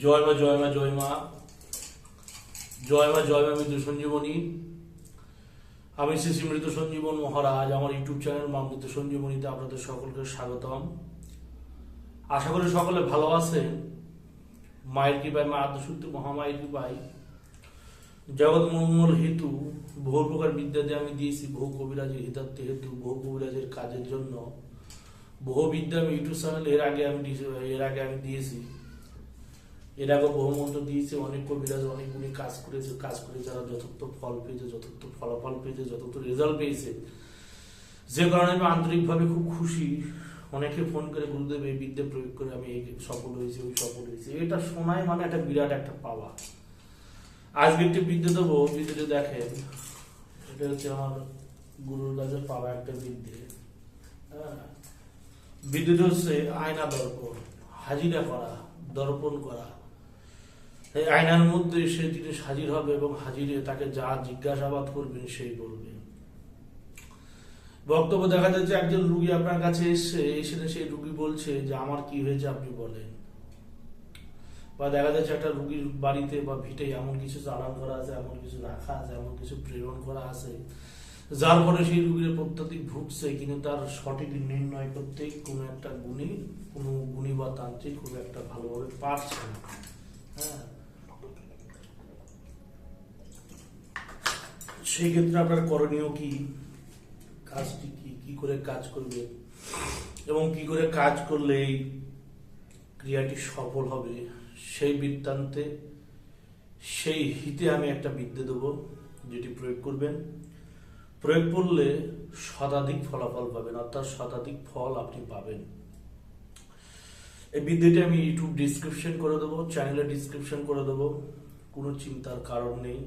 জয় মা জয় মা জয় মা। জয় মা জয় মা মৃত্যু সঞ্জীবনী আমি শ্রী শ্রী মৃত সঞ্জীবন মহারাজ, আমার ইউটিউব চ্যানেল মা মৃত সঞ্জীবনীতে আপনাদের সকলকে স্বাগতম। আশা করি সকলে ভালো আছেন। মায়ের কৃপায়, মা আদ্যশুদ্ধ মহামায়ের কৃপায়। জগৎ মঙ্গল হেতু, বহু প্রকার বিদ্যাতে আমি দিয়েছি, বহু কবিরাজের হিতার্থে হেতু, বহু কবিরাজের কাজের জন্য। বহু বিদ্যা আমি ইউটিউব চ্যানেল এর আগে আমি এর আগে আমি দিয়েছি। এর আগে বহু মন্ত্র দিয়েছে, অনেক কবিরাজ অনেকগুলি কাজ করেছে, কাজ করে যারা যথার্থ ফল পেয়েছে, যথার্থ ফলাফল পেয়েছে, যথার্থ রেজাল্ট পেয়েছে। যে কারণে আমি আন্তরিকভাবে খুব খুশি। অনেকে ফোন করে, গুরুদেব, এই বিদ্যা প্রয়োগ করে আমি এই সফল হয়েছি, ওই সফল হয়েছি। এটা শোনায় মানে একটা বিরাট একটা পাওয়া। আজকে একটি বিদ্যা দেবো বিদ্যাটা দেখেন, এটা হচ্ছে আমার গুরুর কাছে পাওয়া একটা বিদ্যে। হ্যাঁ। বিদ্যুৎ হচ্ছে আয়না দর্পণ, হাজিরা করা, দর্পণ করা। এই আয়নার মধ্যে সে জিনিস হাজির হবে এবং হাজিরে তাকে যা জিজ্ঞাসাবাদ করবেন সেই বলবে বক্তব্য দেখা যাচ্ছে একজন রুগী আপনার কাছে এসছে এসে সেই রুগী বলছে যে, আমার কি হয়েছে আপনি বলেন। বা দেখা যাচ্ছে একটা রুগীর বাড়িতে বা ভিটে এমন কিছু চালান করা আছে, এমন কিছু রাখা আছে, এমন কিছু প্রেরণ করা আছে, যার ফলে সেই রুগীর প্রত্যেক ভুগছে, কিন্তু তার সঠিক নির্ণয় করতে কোনো একটা গুণী, কোনো গুণী বা তান্ত্রিক খুব একটা ভালোভাবে পারছে না। হ্যাঁ? সেই ক্ষেত্রে আপনার করণীয় কি? কাজটি কি? কি করে কাজ করবে? এবং কি করে কাজ করলে এই ক্রিয়াটি সফল হবে? সেই বৃত্তান্তে, সেই হিতে আমি একটা বিদ্যে দেবো, যেটি প্রয়োগ করবেন। প্রয়োগ করলে শতাধিক ফলাফল পাবেন, অর্থাৎ শতাধিক ফল আপনি পাবেন। এই বিদ্যাটি আমি ইউটিউব ডিসক্রিপশন করে দেবো চ্যানেলে ডিসক্রিপশন করে দেবো। কোনো চিন্তার কারণ নেই।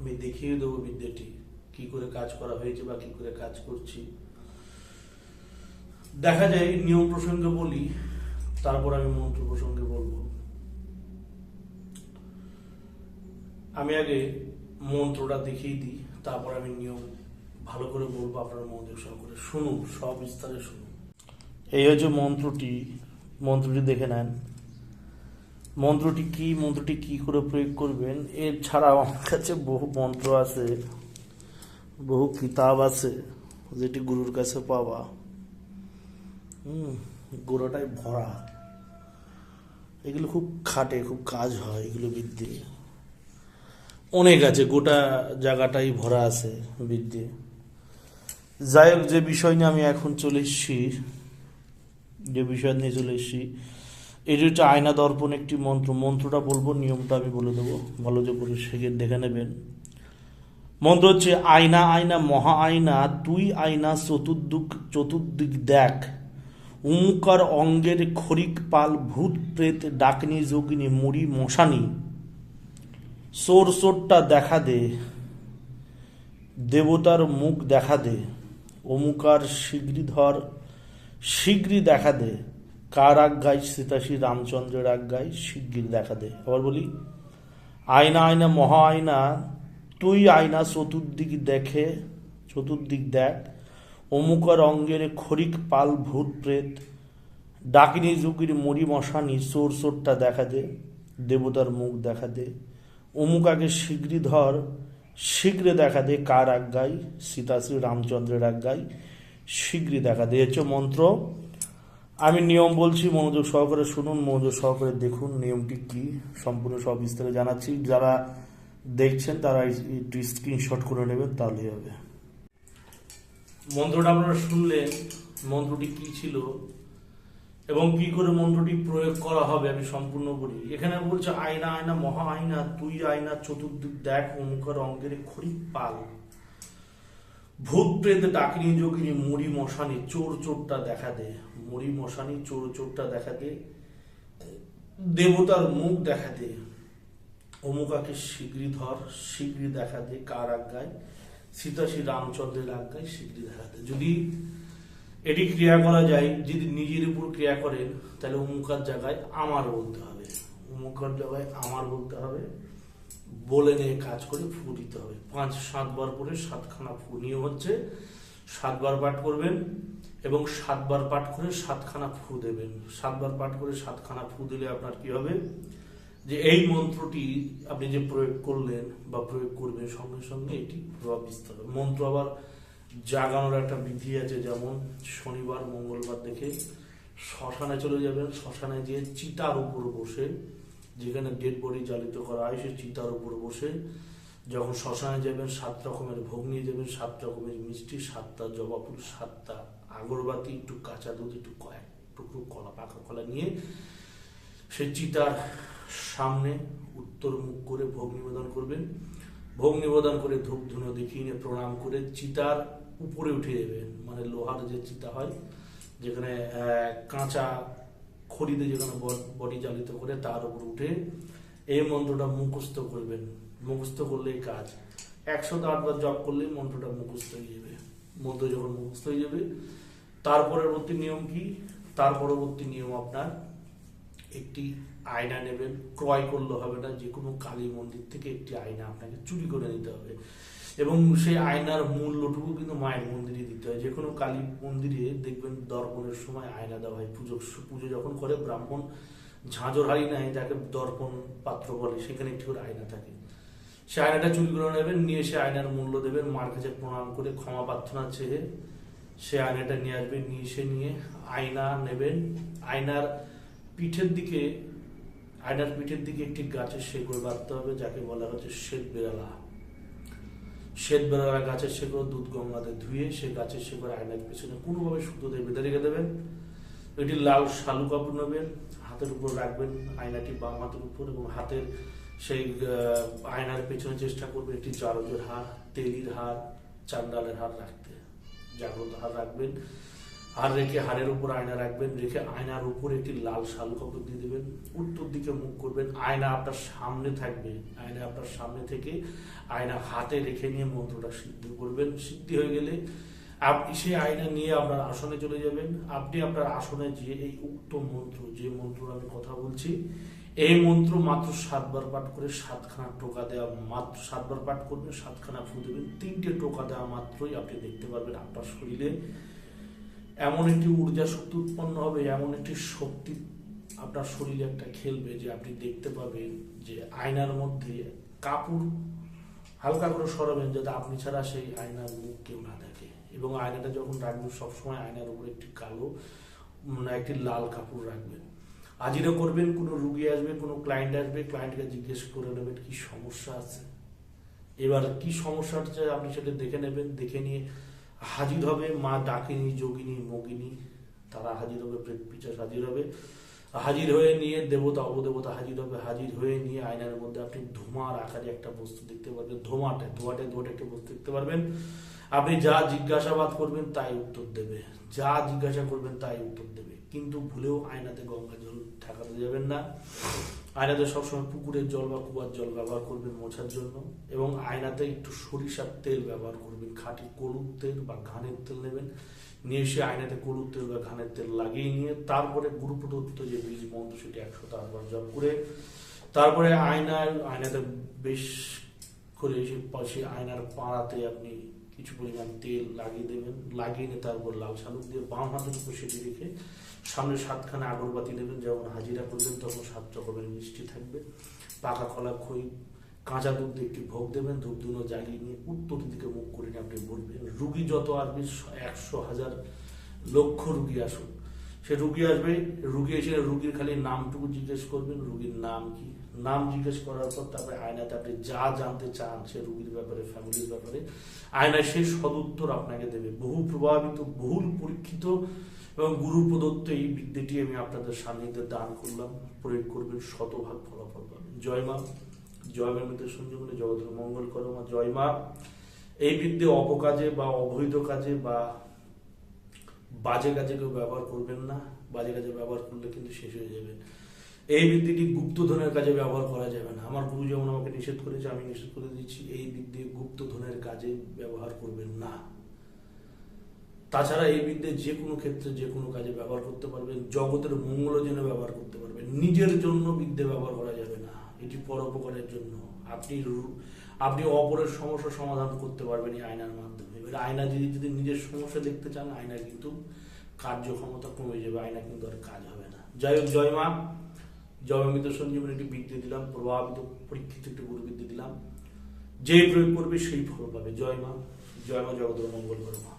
আমি দেখিয়ে দেবো বিদ্যাটি। কি করে কাজ করা হয়েছে বা কি করে কাজ করছি। দেখা যায়, নিয়ম প্রসঙ্গে বলি, তারপর আমি মন্ত্র প্রসঙ্গে বলব। আমি আগে মন্ত্রটা দেখিয়ে দিই, তারপর আমি নিয়ম ভালো করে বলব, আপনারা মনোযোগ সহকারে শুনুন, সব বিস্তারে শুনুন। এই হচ্ছে মন্ত্রটি। মন্ত্রটি দেখে নেন। মন্ত্রটি কি মন্ত্রটি কি করে প্রয়োগ করবেন? এর ছাড়াও আমার কাছে বহু মন্ত্র আছে, বহু কিতাব আছে, যেটি গুরুর কাছে পাওয়া। হুম গোড়াটাই ভরা। এগুলো খুব খাটে, খুব কাজ হয় এগুলো বিদ্যে। অনেক আছে, গোটা জায়গাটাই ভরা আছে বিদ্যে। যাই হোক, যে বিষয় নিয়ে আমি এখন চলে এসেছি, যে বিষয় নিয়ে চলে এসেছি এটি হচ্ছে আয়না দর্পণ একটি মন্ত্র, মন্ত্রটা বলব, নিয়মটা আমি বলে দেবো। ভালো যে করে সেকে দেখে নেবেন। মন্ত্র হচ্ছে, আয়না আয়না, মহা আয়না, তুই আয়না চতুর্দিক চতুর্দিক দেখ। উমুকার অঙ্গের খরিক পাল, ভূত প্রেত, ডাকনি, যোগিনী, মুড়ি, মশানি। সোর সোরটা দেখা দে, দেবতার মুখ দেখা দে। অমুকার শীঘ্রধর শীঘ্রই দেখা দে। কার আজ্ঞায় সীতাশী রামচন্দ্রের আজ্ঞায় শিগগির দেখা দে। আবার বলি, আয়না আয়না, মহা আয়না, তুই আয়না চতুর্দিক দেখে, চতুর্দিক দেখ। অমুকার অঙ্গের খরিক পাল ভূত প্রেত। ডাকিনী জুকির মরি মশানি চোর চোরটা দেখা দে, দেবতার মুখ দেখা দে। অমুকাকে শীঘ্রই ধর শীঘ্রে দেখা দে কার আজ্ঞায় সীতাশ্রী রামচন্দ্রের আজ্ঞায় শীঘ্রই দেখা দে। হচ্ছে মন্ত্র। আমি নিয়ম বলছি, মনোযোগ সহকারে শুনুন, মনোযোগ সহকারে দেখুন নিয়মটি কি। সম্পূর্ণ সব বিস্তারে জানাচ্ছি। যারা দেখছেন, তারা একটু স্ক্রিনশট করে নেবেন, তাহলেই হবে। মন্ত্রটা আপনারা শুনলেন, মন্ত্রটি কি ছিল এবং কি করে মন্ত্রটি প্রয়োগ করা হবে আমি সম্পূর্ণ বলি। এখানে বলছে, আয়না আয়না, মহা আয়না, তুই আয়না, চতুর্দিক দেখ অমুখের অঙ্গের খড়ি পাল। ভূত প্রেত ডাকিনী যোগিনী মুড়ি মশানি, চোর চোরটা দেখা দে। মুড়ি মশানি, চোর চোরটা দেখাতে, দেবতার মুখ দেখাতে, অমুকাকে শীঘ্রই ধর শীঘ্রই দেখাতে, কার আজ্ঞায়? সীতা শ্রী রামচন্দ্রের আজ্ঞায় শীঘ্রই দেখাতে। যদি এটি ক্রিয়া করা যায়, যদি নিজের উপর ক্রিয়া করেন, তাহলে অমুকার জায়গায় আমার বলতে হবে। অমুকার জায়গায় আমার বলতে হবে। বলে নিয়ে কাজ করে ফু দিতে হবে। পাঁচ, সাতবার করে সাতখানা ফু। নিয়ে হচ্ছে সাতবার পাঠ করবেন এবং সাতবার পাঠ করে সাতখানা ফু দেবেন। সাতবার পাঠ করে সাতখানা ফু দিলে আপনার কি হবে? যে এই মন্ত্রটি আপনি যে প্রয়োগ করলেন বা প্রয়োগ করবেন সঙ্গে সঙ্গে এটি প্রভাব বিস্তার মন্ত্র আবার জাগানোর একটা বিধি আছে, যেমন শনিবার, মঙ্গলবার দেখে শ্মশানে চলে যাবেন। শ্মশানে গিয়ে চিতার উপর বসে, যেখানে ডেড বডি জ্বালিত করা হয়, সে চিতার উপর বসে যখন শ্মশানে যাবেন, সাত রকমের ভোগ নিয়ে যাবেন, সাত রকমের মিষ্টি, সাতটা জবা ফুল, সাতটা আগরবাতি, একটু কাঁচা দুধ, একটু কয়েক টুকরো কলা, পাকা কলা নিয়ে সে চিতার সামনে উত্তর মুখ করে ভোগ নিবেদন করবেন। ভোগ নিবেদন করে ধূপ ধুনো দেখিয়ে নিয়ে প্রণাম করে চিতার উপরে উঠে যাবেন। মানে লোহার যে চিতা হয়, যেখানে কাঁচা খড়িতে যেখানে বডি জ্বালিত করে তার উপর উঠে এই মন্ত্রটা মুখস্থ করবেন। মুখস্থ করলেই কাজ। একশো তো আটবার জপ করলেই মন্ত্রটা মুখস্থ হয়ে যাবে। মন্ত্র যখন মুখস্থ হয়ে যাবে, তার পরবর্তী নিয়ম কি? তার পরবর্তী নিয়ম আপনার একটি আয়না নেবেন। ক্রয় করলে হবে না যে কোনো কালী মন্দির থেকে একটি আয়না আপনাকে চুরি করে নিতে হবে। এবং সেই আয়নার মূল্যটুকু কিন্তু মায়ের মন্দিরে দিতে হয়। যে কোনো কালী মন্দিরে দেখবেন দর্পণের সময় আয়না দেওয়া হয়। পুজো পুজো যখন করে, ব্রাহ্মণ ঝাঁঝর হারি নেয় যাকে দর্পণ পাত্র বলে, সেখানে একটি করে আয়না থাকে। সে আয়নাটা চুরি করে নেবেন নিয়ে সে আয়নার মূল্য দেবেন মার কাছে প্রণাম করে ক্ষমা প্রার্থনা চেয়ে সে আয়নাটা নিয়ে আসবেন নিয়ে এসে নিয়ে আয়না নেবেন আয়নার পিঠের দিকে, আয়নার পিঠের দিকে একটি গাছের শেকড় বাঁধতে হবে, যাকে বলা হচ্ছে শ্বেত বেড়ালা। শ্বেত বেড়ালা গাছের শেকড় দুধ গঙ্গাতে ধুয়ে সে গাছের শেকড় আয়নার পিছনে কোনোভাবে সুতোতে বেঁধে রেখে দেবেন। এটি লাল শালু কাপড় নেবেন হাতের উপর রাখবেন, আয়নাটি বাম হাতের উপর এবং হাতের সেই আয়নার পেছনে চেষ্টা করবেন একটি জারজের হার, তেলির হার, চান্দালের হার রাখতে। জাগ্রত হার রাখবেন। হার রেখে হাড়ের উপর আয়না রাখবেন, রেখে আয়নার উপর একটি লাল শাল কাপড় দিয়ে দেবেন। উত্তর দিকে মুখ করবেন, আয়না আপনার সামনে থাকবে। আয়না আপনার সামনে থেকে আয়না হাতে রেখে নিয়ে মন্ত্রটা সিদ্ধ করবেন। সিদ্ধি হয়ে গেলে আপনি সেই আয়না নিয়ে আপনার আসনে চলে যাবেন। আপনি আপনার আসনে যে এই উক্ত মন্ত্র, যে মন্ত্র আমি কথা বলছি এই মন্ত্র মাত্র সাতবার পাঠ করে সাতখানা টোকা দেওয়া মাত্র সাতবার পাঠ করবেন সাতখানা ফু দেবেন তিনটে টোকা দেওয়া মাত্রই আপনি দেখতে পারবেন আপনার শরীরে। এমন একটি ঊর্জা শক্তি উৎপন্ন হবে এমন একটি শক্তি আপনার শরীরে একটা খেলবে যে আপনি দেখতে পাবেন যে আয়নার মধ্যে কাপড় হালকা করে সরাবেন যাতে আপনি ছাড়া সেই আয়নার মুখ কেউ না দেখে। এবং আয়নাটা যখন রাখবেন সবসময় আয়নার উপর একটি কালো উম, একটি লাল কাপড় রাখবেন। হাজিরা করবেন, কোনো রুগী আসবে, কোনো ক্লায়েন্ট আসবে ক্লায়েন্টকে জিজ্ঞেস করে নেবেন কি সমস্যা আছে। এবার কি সমস্যা হচ্ছে আপনি সেটা দেখে নেবেন, দেখে নিয়ে হাজির হবে মা ডাকিনী, যোগিনী, মগিনী, তারা হাজির হবে প্রেত পিচাস হাজির হবে। হাজির হয়ে নিয়ে দেবতা অবদেবতা হাজির হবে, হাজির হয়ে নিয়ে আয়নার মধ্যে আপনি ধোঁয়ার আকারে একটা বস্তু দেখতে পারবেন, ধোঁয়াটে ধোঁয়াটে ধোঁয়াটে একটা বস্তু দেখতে পারবেন। আপনি যা জিজ্ঞাসাবাদ করবেন তাই উত্তর দেবে, যা জিজ্ঞাসা করবেন তাই উত্তর দেবে। কিন্তু ভুলেও আয়নাতে গঙ্গা জল ঠেকাতে যাবেন না। আয়নাতে সবসময় পুকুরের জল বা কুয়ার জল ব্যবহার করবেন মোছার জন্য এবং আয়নাতে একটু সরিষার তেল ব্যবহার করবেন। খাঁটি কলুর তেল বা ঘানের তেল নেবেন। নিয়ে এসে আয়নাতে কলুর তেল বা ঘানের তেল লাগিয়ে নিয়ে তারপরে গুরু প্রদত্ত যে বীজ মন্ত্র সেটি একশো তারপর জপ করে তারপরে আয়নার আয়নাতে বেশ করে এসে পাশে আয়নার পাড়াতে আপনি কিছু পরিমাণ তেল লাগিয়ে দেবেন, লাগিয়ে নিয়ে তারপর লাল শালুক দিয়ে বাম হাতের উপর সেটি রেখে সামনে সাতখানা আগরবাতি নেবেন যখন হাজিরা করবেন, তখন সাত রকমের মিষ্টি থাকবে। পাকা কলা, খই, কাঁচা দুধ দিয়ে একটি ভোগ দেবেন, ধূপ ধুনো জ্বালিয়ে নিয়ে উত্তর দিকে মুখ করে নিয়ে আপনি বলবেন, রুগী যত আসবে একশো হাজার লক্ষ রুগী আসুন সে রুগী আসবে, রুগী এসে রুগীর খালি নামটুকু জিজ্ঞেস করবেন, রুগীর নাম কি? নাম জিজ্ঞেস করার পর তারপরে আয়নাতে আপনি যা জানতে চান সে রুগীর ব্যাপারে, ফ্যামিলির ব্যাপারে, আয়নায় সেই সদুত্তর আপনাকে দেবে। বহু প্রভাবিত, বহুল পরীক্ষিত এবং গুরু প্রদত্ত এই বিদ্যাটি আমি আপনাদের সান্নিধ্যে দান করলাম। প্রয়োগ করবেন, শতভাগ ফলাফল পাবেন। জয় মা জয় মা মৃত সঞ্জীবনী জগতের মঙ্গল করো মা, জয় মা। এই বিদ্যে অপকাজে বা অবৈধ কাজে বা বাজে কাজে কেউ ব্যবহার করবেন না, বাজে কাজে ব্যবহার করলে কিন্তু শেষ হয়ে যাবে। এই বিদ্যেটি গুপ্তধনের কাজে ব্যবহার করা যাবে না। আমার গুরু যেমন আমাকে নিষেধ করেছে, আমি নিষেধ করে দিচ্ছি, এই বিদ্যে গুপ্তধনের কাজে ব্যবহার করবেন না। তাছাড়া এই বিদ্যে যে কোনো ক্ষেত্রে যে কোনো কাজে ব্যবহার করতে পারবেন, জগতের মঙ্গলের জন্য ব্যবহার করতে পারবেন। নিজের জন্য বিদ্যে ব্যবহার করা যাবে না। এটি পরোপকারের জন্য। আপনি আপনি অপরের সমস্যা সমাধান করতে পারবেন এই আয়নার মাধ্যমে। এবার আয়না যদি যদি নিজের সমস্যা দেখতে চান, আয়না কিন্তু কার্যক্ষমতা কমে যাবে, আয়না কিন্তু আর কাজ হবে না। যাই হোক, জয় মা। জয় মা মৃত সঞ্জীবনী একটি বৃদ্ধি দিলাম, প্রভাবিত পরীক্ষিত একটি গুরু বৃদ্ধি দিলাম। যেই প্রয়োগ করবে সেই ফল পাবে। জয় মা জয় মা জগত মঙ্গল করো মা।